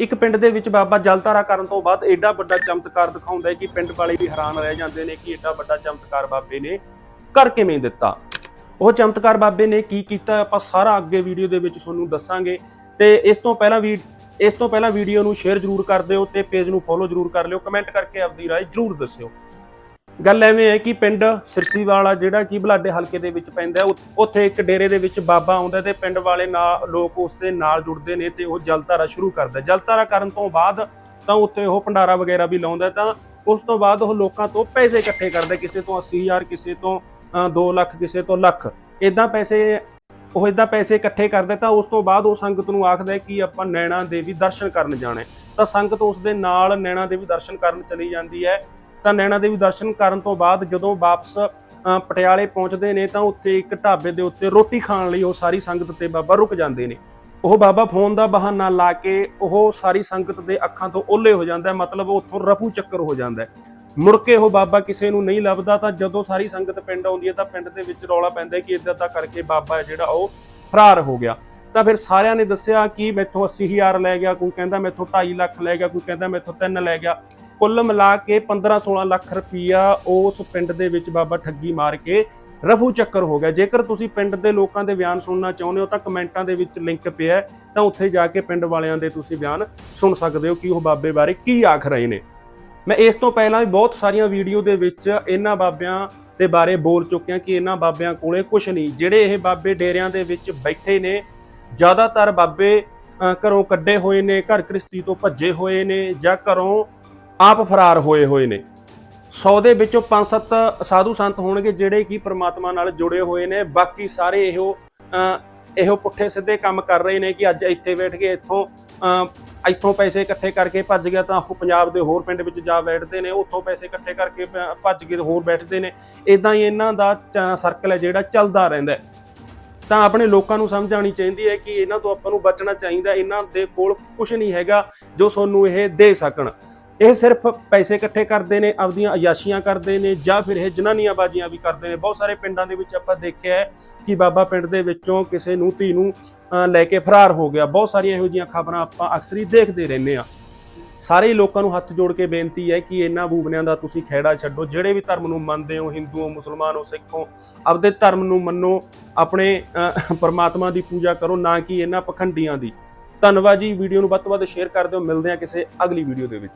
ਇੱਕ ਪਿੰਡ ਦੇ ਵਿੱਚ ਬਾਬਾ ਜਲਤਾਰਾ ਕਰਨ ਤੋਂ ਬਾਅਦ ਐਡਾ ਵੱਡਾ ਚਮਤਕਾਰ ਦਿਖਾਉਂਦਾ ਹੈ ਕਿ ਪਿੰਡ ਵਾਲੇ ਵੀ ਹੈਰਾਨ ਰਹਿ ਜਾਂਦੇ ਨੇ ਕਿ ਐਡਾ ਵੱਡਾ ਚਮਤਕਾਰ ਬਾਬੇ ਨੇ ਕਰ ਕਿਵੇਂ ਦਿੱਤਾ। ਉਹ ਚਮਤਕਾਰ ਬਾਬੇ ਨੇ ਕੀ ਕੀਤਾ ਆਪਾਂ ਸਾਰਾ ਅੱਗੇ ਵੀਡੀਓ ਦੇ ਵਿੱਚ ਤੁਹਾਨੂੰ ਦੱਸਾਂਗੇ ਤੇ ਇਸ ਤੋਂ ਪਹਿਲਾਂ ਵੀ ਇਸ ਤੋਂ ਪਹਿਲਾਂ ਵੀਡੀਓ ਨੂੰ ਸ਼ੇਅਰ ਜ਼ਰੂਰ ਕਰ ਦਿਓ ਤੇ ਪੇਜ ਨੂੰ ਫੋਲੋ ਜ਼ਰੂਰ ਕਰ ਲਿਓ ਕਮੈਂਟ ਕਰਕੇ ਆਪਦੀ ਰਾਏ ਜ਼ਰੂਰ ਦੱਸਿਓ। ਗੱਲ ਐਵੇਂ ਹੈ ਕਿ ਪਿੰਡ ਸਿਰਸੀਵਾਲਾ ਜਿਹੜਾ ਕਿ ਬਲਾਡੇ ਹਲਕੇ ਦੇ ਵਿੱਚ ਪੈਂਦਾ ਉੱਥੇ ਇੱਕ ਡੇਰੇ ਦੇ ਵਿੱਚ ਬਾਬਾ ਆਉਂਦਾ ਤੇ ਪਿੰਡ ਵਾਲੇ ਨਾਲ, ਲੋਕ ਉਸ ਦੇ ਨਾਲ ਜੁੜਦੇ ਨੇ ਤੇ ਉਹ ਜਲਧਾਰਾ ਸ਼ੁਰੂ ਕਰਦਾ ਹੈ। ਜਲਧਾਰਾ ਕਰਨ ਤੋਂ ਬਾਅਦ ਤਾਂ ਉੱਥੇ ਉਹ ਭੰਡਾਰਾ ਵਗੈਰਾ ਵੀ ਲਾਉਂਦਾ ਤਾਂ ਉਸ ਤੋਂ ਬਾਅਦ ਉਹ ਲੋਕਾਂ ਤੋਂ ਪੈਸੇ ਇਕੱਠੇ ਕਰਦਾ ਕਿਸੇ ਤੋਂ 80000 ਕਿਸੇ ਤੋਂ 2 ਲੱਖ, ਕਿਸੇ ਤੋਂ ਲੱਖ। ਇਦਾਂ ਪੈਸੇ, ਉਹ ਇਦਾਂ ਪੈਸੇ ਇਕੱਠੇ ਕਰਦਾ ਤਾਂ ਉਸ ਤੋਂ ਬਾਅਦ ਉਹ ਸੰਗਤ ਨੂੰ ਆਖਦਾ ਕਿ ਆਪਾਂ ਨੈਣਾ ਦੇਵੀ ਦਰਸ਼ਨ ਕਰਨ ਜਾਣਾ ਤਾਂ ਸੰਗਤ ਉਸ ਦੇ ਨਾਲ ਨੈਣਾ ਦੇਵੀ ਦਰਸ਼ਨ ਕਰਨ ਚਲੀ ਜਾਂਦੀ ਹੈ। ਤਾਂ ਨੈਣਾ ਦੇਵੀ ਦਰਸ਼ਨ ਕਰਨ ਤੋਂ ਬਾਅਦ ਜਦੋਂ ਵਾਪਸ ਅ, ਪਟਿਆਲੇ ਪਹੁੰਚਦੇ ਨੇ ਤਾਂ ਉੱਥੇ ਇੱਕ ਢਾਬੇ ਦੇ ਉੱਤੇ ਰੋਟੀ ਖਾਣ ਲਈ ਉਹ ਸਾਰੀ ਸੰਗਤ ਤੇ ਬਾਬਾ ਰੁਕ ਜਾਂਦੇ ਨੇ। ਉਹ ਬਾਬਾ ਫੋਨ ਦਾ ਬਹਾਨਾ ਲਾ ਕੇ ਉਹ ਸਾਰੀ ਸੰਗਤ ਦੇ ਅੱਖਾਂ ਤੋਂ ਓਲੇ ਹੋ ਜਾਂਦਾ ਮਤਲਬ ਉੱਥੋਂ ਰਫੂ ਚੱਕਰ ਹੋ ਜਾਂਦਾ ਮੁੜ ਕੇ ਉਹ ਬਾਬਾ ਕਿਸੇ ਨੂੰ ਨਹੀਂ ਲੱਭਦਾ ਤਾਂ ਜਦੋਂ ਸਾਰੀ ਸੰਗਤ ਪਿੰਡ ਆਉਂਦੀ ਹੈ ਤਾਂ ਪਿੰਡ ਦੇ ਵਿੱਚ ਰੌਲਾ ਪੈਂਦਾ ਕਿ ਇਦਾਂ ਦਾ ਕਰਕੇ ਬਾਬਾ ਜਿਹੜਾ ਉਹ ਫਰਾਰ ਹੋ ਗਿਆ। ਤਾਂ ਫਿਰ ਸਾਰਿਆਂ ਨੇ ਦੱਸਿਆ ਕਿ ਮੈਥੋਂ 80000 ਲੈ ਗਿਆ ਕੋਈ ਕਹਿੰਦਾ ਮੈਥੋਂ 2.5 ਲੱਖ ਲੈ ਗਿਆ ਕੋਈ ਕਹਿੰਦਾ ਮੈਥੋਂ 3 ਲੈ ਗਿਆ। ਕੁੱਲ ਮਿਲਾ ਕੇ 15-16 ਲੱਖ ਰੁਪਈਆ ਉਸ ਪਿੰਡ ਦੇ ਵਿੱਚ ਬਾਬਾ ਠੱਗੀ ਮਾਰ ਕੇ ਰਫੂ ਚੱਕਰ ਹੋ ਗਿਆ। ਜੇਕਰ ਤੁਸੀਂ ਪਿੰਡ ਦੇ ਲੋਕਾਂ ਦੇ ਬਿਆਨ ਸੁਣਨਾ ਚਾਹੁੰਦੇ ਹੋ ਤਾਂ ਕਮੈਂਟਾਂ ਦੇ ਵਿੱਚ ਲਿੰਕ ਪਿਆ ਤਾਂ ਉੱਥੇ ਜਾ ਕੇ ਪਿੰਡ ਵਾਲਿਆਂ ਦੇ ਤੁਸੀਂ ਬਿਆਨ ਸੁਣ ਸਕਦੇ ਹੋ ਕਿ ਉਹ ਬਾਬੇ ਬਾਰੇ ਕੀ ਆਖ ਰਹੇ ਨੇ। ਮੈਂ ਇਸ ਤੋਂ ਪਹਿਲਾਂ ਵੀ ਬਹੁਤ ਸਾਰੀਆਂ ਵੀਡੀਓ ਦੇ ਵਿੱਚ ਇਹਨਾਂ ਬਾਬਿਆਂ ਦੇ ਬਾਰੇ ਬੋਲ ਚੁੱਕਿਆ ਕਿ ਇਹਨਾਂ ਬਾਬਿਆਂ ਕੋਲੇ ਕੁਝ ਨਹੀਂ। ਜਿਹੜੇ ਇਹ ਬਾਬੇ ਡੇਰਿਆਂ ਦੇ ਵਿੱਚ ਬੈਠੇ ਨੇ, ਜ਼ਿਆਦਾਤਰ ਬਾਬੇ ਘਰੋਂ ਕੱਢੇ ਹੋਏ ਨੇ, ਘਰ ਗ੍ਰਸਤੀ ਤੋਂ ਭੱਜੇ ਹੋਏ ਨੇ ਜਾਂ ਘਰੋਂ ਆਪ ਫਰਾਰ ਹੋਏ ਹੋਏ ਨੇ। 100 ਦੇ ਵਿੱਚੋਂ 5-7 ਸਾਧੂ ਸੰਤ ਹੋਣਗੇ ਜਿਹੜੇ ਕਿ ਪ੍ਰਮਾਤਮਾ ਨਾਲ ਜੁੜੇ ਹੋਏ ਨੇ। ਬਾਕੀ ਸਾਰੇ ਇਹੋ ਇਹੋ ਪੁੱਠੇ ਸਿੱਧੇ ਕੰਮ ਕਰ ਰਹੇ ਨੇ ਕਿ ਅੱਜ ਇੱਥੇ ਬੈਠ ਕੇ ਇੱਥੋਂ ਇੱਥੋਂ ਪੈਸੇ ਇਕੱਠੇ ਕਰਕੇ ਭੱਜ ਗਿਆ ਤਾਂ ਉਹ ਪੰਜਾਬ ਦੇ ਹੋਰ ਪਿੰਡ ਵਿੱਚ ਜਾ ਬੈਠਦੇ ਨੇ। ਉੱਥੋਂ ਪੈਸੇ ਇਕੱਠੇ ਕਰਕੇ ਭ- ਭੱਜ ਕੇ ਹੋਰ ਬੈਠਦੇ ਨੇ। ਇਦਾਂ ਹੀ ਇਹਨਾਂ ਦਾ ਸਰਕਲ ਹੈ ਜਿਹੜਾ ਚੱਲਦਾ ਰਹਿੰਦਾ ਤਾਂ ਆਪਣੇ ਲੋਕਾਂ ਨੂੰ ਸਮਝ ਆਉਣੀ ਚਾਹੀਦੀ ਹੈ ਕਿ ਇਹਨਾਂ ਤੋਂ ਆਪਾਂ ਨੂੰ ਬਚਣਾ ਚਾਹੀਦਾ। ਇਹਨਾਂ ਦੇ ਕੋਲ ਕੁਝ ਨਹੀਂ ਹੈਗਾ ਜੋ ਸਾਨੂੰ ਇਹ ਦੇ ਸਕਣ। ਇਹ ਸਿਰਫ ਪੈਸੇ ਇਕੱਠੇ ਕਰਦੇ ਨੇ, ਆਪਦੀਆਂ ਅਯਾਸ਼ੀਆਂ ਕਰਦੇ ਨੇ ਜਾਂ ਫਿਰ ਇਹ ਜਨਾਨੀਆਂ ਬਾਜੀਆਂ ਵੀ ਕਰਦੇ ਨੇ। ਬਹੁਤ ਸਾਰੇ ਪਿੰਡਾਂ ਦੇ ਵਿੱਚ ਆਪਾਂ ਦੇਖਿਆ ਹੈ ਕਿ ਬਾਬਾ ਪਿੰਡ ਦੇ ਵਿੱਚੋਂ ਕਿਸੇ ਨੂੰ ਧੀ ਨੂੰ ਲੈ ਕੇ ਫਰਾਰ ਹੋ ਗਿਆ। ਬਹੁਤ ਸਾਰੀਆਂ ਇਹੋ ਜਿਹੀਆਂ ਖਬਰਾਂ ਆਪਾਂ ਅਕਸਰ ਹੀ ਦੇਖਦੇ ਰਹਿੰਦੇ ਆ ਸਾਰੇ ਹੀ ਲੋਕਾਂ ਨੂੰ ਹੱਥ ਜੋੜ ਕੇ ਬੇਨਤੀ ਹੈ ਕਿ ਇਹਨਾਂ ਬੂਬਨਿਆਂ ਦਾ ਤੁਸੀਂ ਖਹਿੜਾ ਛੱਡੋ। ਜਿਹੜੇ ਵੀ ਧਰਮ ਨੂੰ ਮੰਨਦੇ ਹੋ ਹਿੰਦੂ ਹੋ ਮੁਸਲਮਾਨ ਹੋ, ਸਿੱਖ ਹੋ ਆਪਦੇ ਧਰਮ ਨੂੰ ਮੰਨੋ, ਆਪਣੇ ਪਰਮਾਤਮਾ ਦੀ ਪੂਜਾ ਕਰੋ, ਨਾ ਕਿ ਇਹਨਾਂ ਪਖੰਡੀਆਂ ਦੀ। ਧੰਨਵਾਦ ਜੀ। ਵੀਡੀਓ ਨੂੰ ਵੱਧ ਤੋਂ ਵੱਧ ਸ਼ੇਅਰ ਕਰ ਦਿਓ। ਮਿਲਦੇ ਹਾਂ ਕਿਸੇ ਅਗਲੀ ਵੀਡੀਓ ਦੇ ਵਿੱਚ।